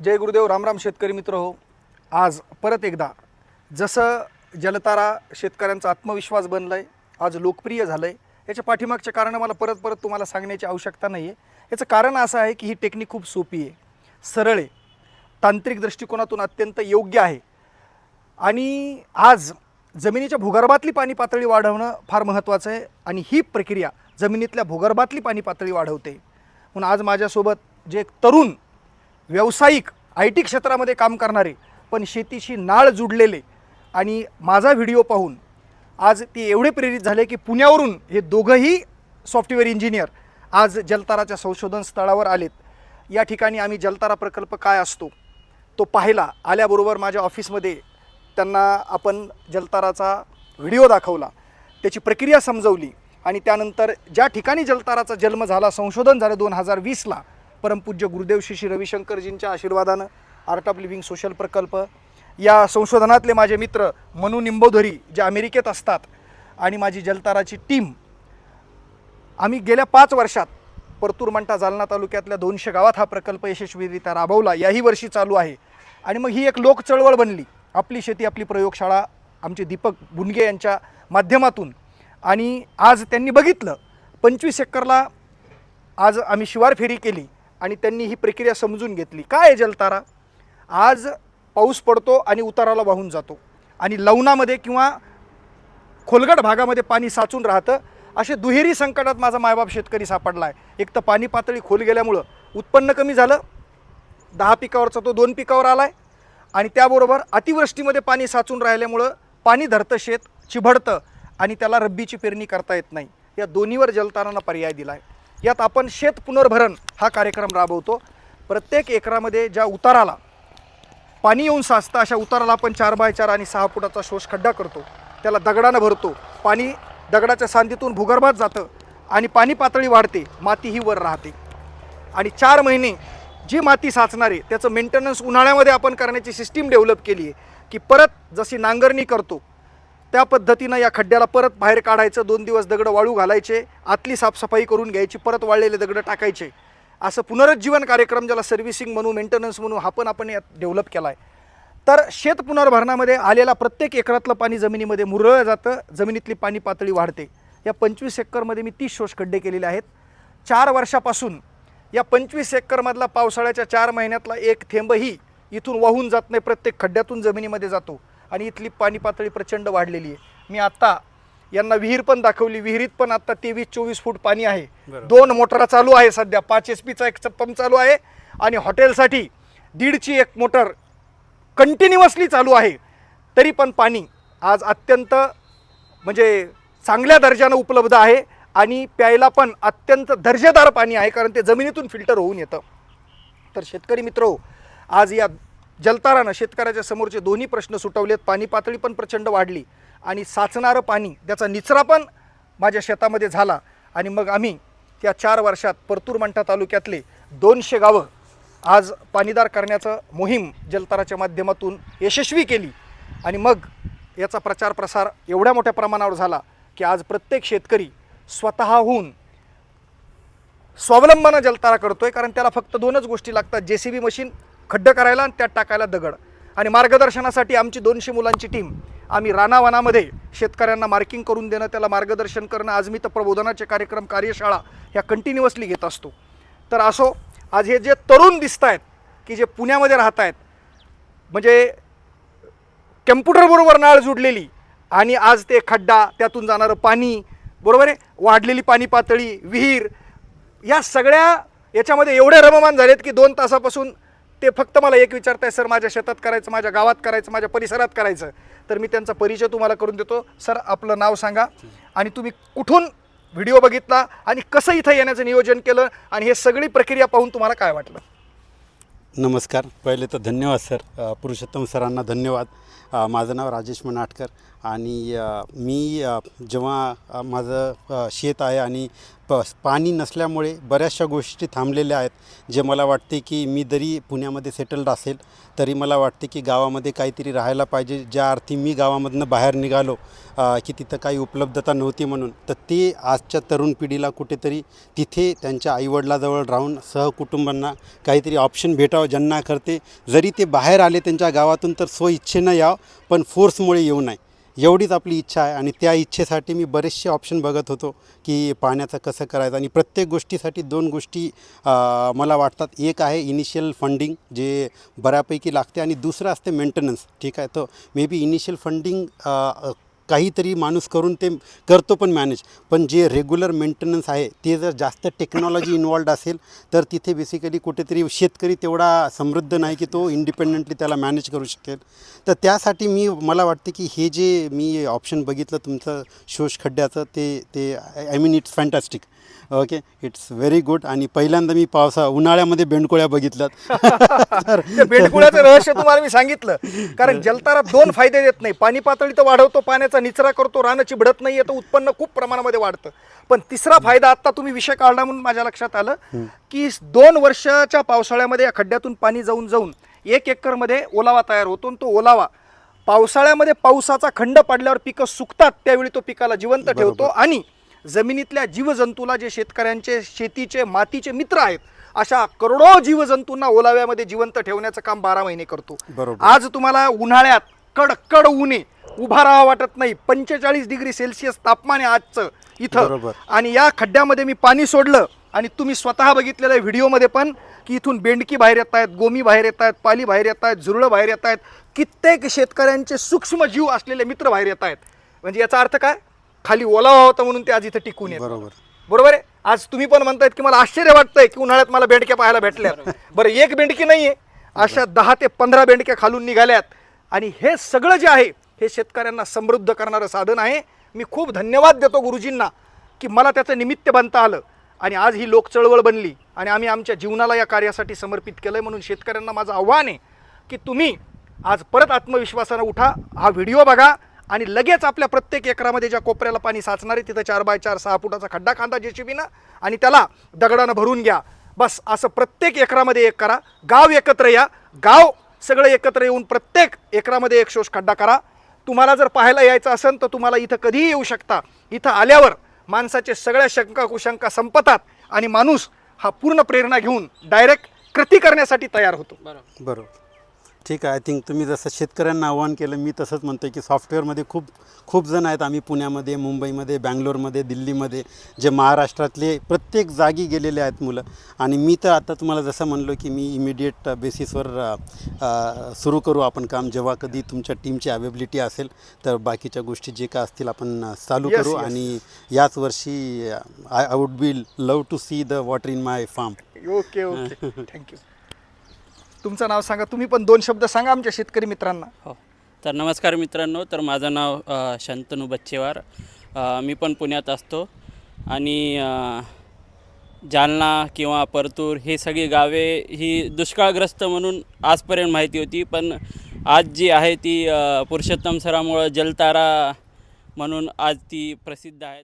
जय गुरुदेव रामराम शेतकरी मित्र हो. आज परत एकदा जसं जलतारा शेतकऱ्यांचा आत्मविश्वास बनला आहे आज लोकप्रिय झालं आहे याच्या पाठीमागचे कारण मला परत परत तुम्हाला सांगण्याची आवश्यकता नाही आहे याचं कारण असं आहे की ही टेक्निक खूप सोपी आहे. सरळ आहे. तांत्रिक दृष्टिकोनातून अत्यंत योग्य आहे. आणि आज जमिनीच्या भूगर्भातली पाणी पातळी वाढवणं फार महत्त्वाचं आहे आणि ही प्रक्रिया जमिनीतल्या भूगर्भातली पाणी पातळी वाढवते. म्हणून आज माझ्यासोबत जे एक तरुण व्यावसायिक आय टी क्षेत्रामध्ये काम करणारे पण शेतीशी नाळ जुडलेले. आणि माझा व्हिडिओ पाहून आज ते एवढे प्रेरित झाले की पुण्यावरून हे दोघंही सॉफ्टवेअर इंजिनियर आज जलताराच्या संशोधन स्थळावर आलेत. या ठिकाणी आम्ही जलतारा प्रकल्प काय असतो तो पाहिला आल्याबरोबर माझ्या ऑफिसमध्ये त्यांना आपण जलताराचा व्हिडिओ दाखवला. त्याची प्रक्रिया समजवली आणि त्यानंतर ज्या ठिकाणी जलताराचा जन्म झाला संशोधन झालं दोन हजार वीसला परमपूज्य गुरुदेव श्री श्री रविशंकरजींच्या आशीर्वादानं आर्ट ऑफ लिव्हिंग सोशल प्रकल्प. या संशोधनातले माझे मित्र मनू निंबोधरी जे अमेरिकेत असतात आणि माझी जलताराची टीम. आम्ही गेल्या पाच वर्षात परतूर मंटा जालना तालुक्यातल्या दोनशे गावात हा प्रकल्प यशस्वीरित्या राबवला. याही वर्षी चालू आहे. आणि मग ही एक लोक चळवळ बनली. आपली शेती आपली प्रयोगशाळा आमचे दीपक बुनगे यांच्या माध्यमातून. आणि आज त्यांनी बघितलं पंचवीस एकरला आज आम्ही शिवार फेरी केली. आणि त्यांनी ही प्रक्रिया समजून घेतली. काय आहे जलतारा? आज पाऊस पडतो आणि उताराला वाहून जातो. आणि लवणामध्ये किंवा खोलगट भागामध्ये पाणी साचून राहतं. असे दुहेरी संकटात माझा मायबाप शेतकरी सापडला आहे एक तर पाणी पातळी खोल गेल्यामुळं उत्पन्न कमी झालं. दहा पिकावरचा तो दोन पिकावर आला आहे आणि त्याबरोबर अतिवृष्टीमध्ये पाणी साचून राहिल्यामुळं पाणी धरतं शेत चिभडतं आणि त्याला रब्बीची पेरणी करता येत नाही. या दोन्हीवर जलतारांना पर्याय दिला आहे यात आपण शेत पुनर्भरण हा कार्यक्रम राबवतो. प्रत्येक एकरामध्ये ज्या उताराला पाणी येऊन साचतं अशा उताराला आपण चार बाय चार आणि सहा फुटाचा शोष खड्डा करतो. त्याला दगडानं भरतो. पाणी दगडाच्या सांधीतून भूगर्भात जातं आणि पाणी पातळी वाढते. माती ही वर राहते. आणि चार महिने जी माती साचणारे त्याचं मेंटेनन्स उन्हाळ्यामध्ये आपण करण्याची सिस्टीम डेव्हलप केली आहे की परत जशी नांगरणी करतो त्या पद्धतीनं या खड्ड्याला परत बाहेर काढायचं दोन दिवस दगडं वाळू घालायचे आतली साफसफाई करून घ्यायची परत वाळलेले दगडं टाकायचे. असं पुनरुज्जीवन कार्यक्रम ज्याला सर्व्हिसिंग म्हणू मेंटेनन्स म्हणू हा पण आपण यात डेव्हलप केला आहे तर शेत पुनर्भरणामध्ये आलेला प्रत्येक एकरातलं पाणी जमिनीमध्ये मुरळलं जातं जमिनीतली पाणी पातळी वाढते. या पंचवीस एकरमध्ये मी तीस शोष खड्डे केलेले आहेत. चार वर्षापासून या पंचवीस एकरमधला पावसाळ्याच्या चार महिन्यातला एक थेंबही इथून वाहून जात नाही प्रत्येक खड्ड्यातून जमिनीमध्ये जातो. आणि इथली पाणी पातळी प्रचंड वाढलेली आहे. मी आत्ता यांना विहीर पण दाखवली. विहिरीत पण आत्ता तेवीस चोवीस फूट पाणी आहे. दोन मोटरा चालू आहे सध्या. पाच एच पीचा एक पंप चालू आहे आणि हॉटेलसाठी दीडची एक मोटर कंटिन्युअसली चालू आहे. तरी पण पाणी आज अत्यंत म्हणजे चांगल्या दर्जानं उपलब्ध आहे आणि प्यायला पण अत्यंत दर्जेदार पाणी आहे कारण ते जमिनीतून फिल्टर होऊन येतं. तर शेतकरी मित्र आज या जलतारानं शेतकऱ्याच्या समोरचे दोन्ही प्रश्न सुटवलेत. पाणी पातळी पण प्रचंड वाढली आणि साचणारं पाणी त्याचा निचरा पण माझ्या शेतामध्ये झाला. आणि मग आम्ही त्या चार वर्षात परतूर मंठा तालुक्यातले दोनशे गावं आज पाणीदार करण्याचं मोहीम जलताराच्या माध्यमातून यशस्वी केली. आणि मग याचा प्रचार प्रसार एवढ्या मोठ्या प्रमाणावर झाला की आज प्रत्येक शेतकरी स्वतःहून स्वावलंबनं जलतारा करतो आहे कारण त्याला फक्त दोनच गोष्टी लागतात. जे सी बी मशीन खड्डं करायला आणि त्यात टाकायला दगड. आणि मार्गदर्शनासाठी आमची दोनशे मुलांची टीम आम्ही रानावनामध्ये शेतकऱ्यांना मार्किंग करून देणं त्याला मार्गदर्शन करणं आज मी तर प्रबोधनाचे कार्यक्रम कार्यशाळा ह्या कंटिन्युअसली घेत असतो. तर असो आज हे जे तरुण दिसत आहेत की जे पुण्यामध्ये राहत आहेत म्हणजे कम्प्युटरबरोबर नाळ जुडलेली आणि आज ते खड्डा त्यातून जाणारं पाणी बरोबर आहे? वाढलेली पाणी पातळी विहीर या सगळ्या याच्यामध्ये एवढे रममान झालेत की दोन तासापासून ते फक्त मला एक विचारताय सर माझ्या शेतात करायचं माझ्या गावात करायचं माझ्या परिसरात करायचं. तर मी त्यांचा परिचय तुम्हाला करून देतो. सर आपलं नाव सांगा आणि तुम्ही कुठून व्हिडिओ बघितला आणि कसं इथं येण्याचं नियोजन केलं आणि हे सगळी प्रक्रिया पाहून तुम्हाला काय वाटलं? नमस्कार. पहिले तर धन्यवाद सर. पुरुषोत्तम सरांना धन्यवाद. माझं नाव राजेश मनाटकर आणि मी जेव्हा माझं शेत आहे आणि प पाणी नसल्यामुळे बऱ्याचशा गोष्टी थांबलेल्या आहेत जे मला वाटते की मी जरी पुण्यामध्ये सेटल्ड असेल तरी मला वाटते की गावामध्ये काहीतरी राहायला पाहिजे ज्या अर्थी मी गावामधनं बाहेर निघालो की तिथं काही उपलब्धता नव्हती म्हणून. तर ते आजच्या तरुण पिढीला कुठेतरी तिथे त्यांच्या आईवडिलाजवळ राहून सहकुटुंबांना काहीतरी ऑप्शन भेटावं ज्यांना करते जरी ते बाहेर आले त्यांच्या गावातून तर स्वइच्छेनं यावं पण फोर्समुळे येऊ नये. एवढीच आपली इच्छा आहे आणि त्या इच्छेसाठी मी बरेचसे ऑप्शन बघत होतो की पाण्याचं कसं करायचं आणि प्रत्येक गोष्टीसाठी दोन गोष्टी मला वाटतात. एक आहे इनिशियल फंडिंग जे बऱ्यापैकी लागते आणि दुसरं असते मेंटेनन्स ठीक आहे? तर मे बी इनिशियल फंडिंग काहीतरी माणूस करून ते करतो पण मॅनेज पण जे रेग्युलर मेंटेनन्स आहे ते जर जास्त टेक्नॉलॉजी इन्वॉल्ड असेल तर तिथे बेसिकली कुठेतरी शेतकरी तेवढा समृद्ध नाही की तो इंडिपेंडंटली त्याला मॅनेज करू शकेल. तर त्यासाठी मी मला वाटते की हे जे मी ऑप्शन बघितलं तुमचं शोष खड्ड्याचं ते ते I mean it's fantastic okay it's very good आणि पहिल्यांदा मी पावसा उन्हाळ्यामध्ये बेंडकोळ्या बघितल्यात. तर बेंडकुळ्याचं रहस्य तुम्हाला मी सांगितलं. कारण जलतारा दोन फायदे देत नाही. पाणी पातळी तर वाढवतो पाण्याचा निचरा करतो रानं चिबडत नाही तर उत्पन्न खूप प्रमाणामध्ये वाढतं. पण तिसरा फायदा आता तुम्ही विषय काढला म्हणून माझ्या लक्षात आलं की दोन वर्षाच्या पावसाळ्यामध्ये या खड्ड्यातून पाणी जाऊन जाऊन एक एकरमध्ये ओलावा तयार होतो आणि तो ओलावा पावसाळ्यामध्ये पावसाचा खंड पडल्यावर पिकं सुकतात त्यावेळी तो पिकाला जिवंत ठेवतो आणि जमिनीतल्या जीवजंतूला जे शेतकऱ्यांचे शेतीचे मातीचे मित्र आहेत अशा करोडो जीवजंतूंना ओलाव्यामध्ये जिवंत ठेवण्याचं काम बारा महिने करतो. आज तुम्हाला उन्हाळ्यात कडकड उने उभा राहा वाटत नाही. पंचेचाळीस डिग्री सेल्सिअस तापमान आहे आजचं इथं. आणि या खड्ड्यामध्ये मी पाणी सोडलं आणि तुम्ही स्वतः बघितलेल्या व्हिडिओमध्ये पण की इथून बेंडकी बाहेर येत आहेत गोमी बाहेर येत आहेत पाली बाहेर येत आहेत झुरळं बाहेर येत आहेत. कित्येक शेतकऱ्यांचे सूक्ष्म जीव असलेले मित्र बाहेर येत आहेत. म्हणजे याचा अर्थ काय? खाली ओलावा होता म्हणून ते आज इथं टिकून येत बरोबर. बरोबर आहे? आज तुम्ही पण म्हणतायत की मला आश्चर्य वाटतंय की उन्हाळ्यात मला बेंडक्या पाहायला भेटल्या. बरं एक बेंडकी नाहीये. अशा दहा ते पंधरा बेंडक्या खालून निघाल्यात. आणि हे सगळं जे आहे हे शेतकऱ्यांना समृद्ध करणारं साधन आहे. मी खूप धन्यवाद देतो गुरुजींना की मला त्याचं निमित्त बनता आलं. आणि आज ही लोक चळवळ बनली. आणि आम्ही आमच्या जीवनाला या कार्यासाठी समर्पित केलंय म्हणून शेतकऱ्यांना माझं आव्हान आहे की तुम्ही आज परत आत्मविश्वासानं उठा. हा व्हिडिओ बघा. आणि लगेच आपल्या प्रत्येक एकरामध्ये ज्या कोपऱ्याला पाणी साचणार आहे तिथं चार बाय चार सहा फुटाचा खड्डा खांदा जेसीबीनं आणि त्याला दगडानं भरून घ्या. बस असं प्रत्येक एकरामध्ये एक करा. गाव एकत्र या. गाव सगळं एकत्र येऊन प्रत्येक एकरामध्ये एक शोष खड्डा करा. तुम्हाला जर पाहायला यायचं असेल तर तुम्हाला इथं कधीही येऊ शकता. इथं आल्यावर माणसाचे सगळ्या शंका कुशंका संपतात आणि माणूस हा पूर्ण प्रेरणा घेऊन डायरेक्ट कृती करण्यासाठी तयार होतो. बरोबर. ठीक आहे. आय थिंक तुम्ही जसं शेतकऱ्यांना आव्हान केलं मी तसंच म्हणतो की सॉफ्टवेअरमध्ये खूप खूप जण आहेत आम्ही पुण्यामध्ये मुंबईमध्ये बँगलोरमध्ये दिल्लीमध्ये जे महाराष्ट्रातले प्रत्येक जागी गेलेले आहेत मुलं. आणि मी तर आता तुम्हाला जसं म्हणलो की मी इमिडिएट बेसिसवर सुरू करू आपण काम. जेव्हा कधी तुमच्या टीमची अवेबिलिटी असेल तर बाकीच्या गोष्टी जे काय असतील आपण चालू Yes, करू. yes. आणि याच वर्षी I I would be love to see the water in my farm okay okay thank you तुमचं नाव सांगा. तुम्ही पण दोन शब्द सांगा आमच्या शेतकरी मित्रांना. हो. तर नमस्कार मित्रांनो. तर माझं नाव अ, शंतनू बच्चेवार. अ, मी पण पुण्यात असतो. आणि अ, जालना किंवा परतूर हे सगळी गावे ही दुष्काळग्रस्त म्हणून आजपर्यंत माहिती होती. पण आज जी आहे ती अ, पुरुषोत्तम सरामुळं जलतारा म्हणून आज ती प्रसिद्ध आहे.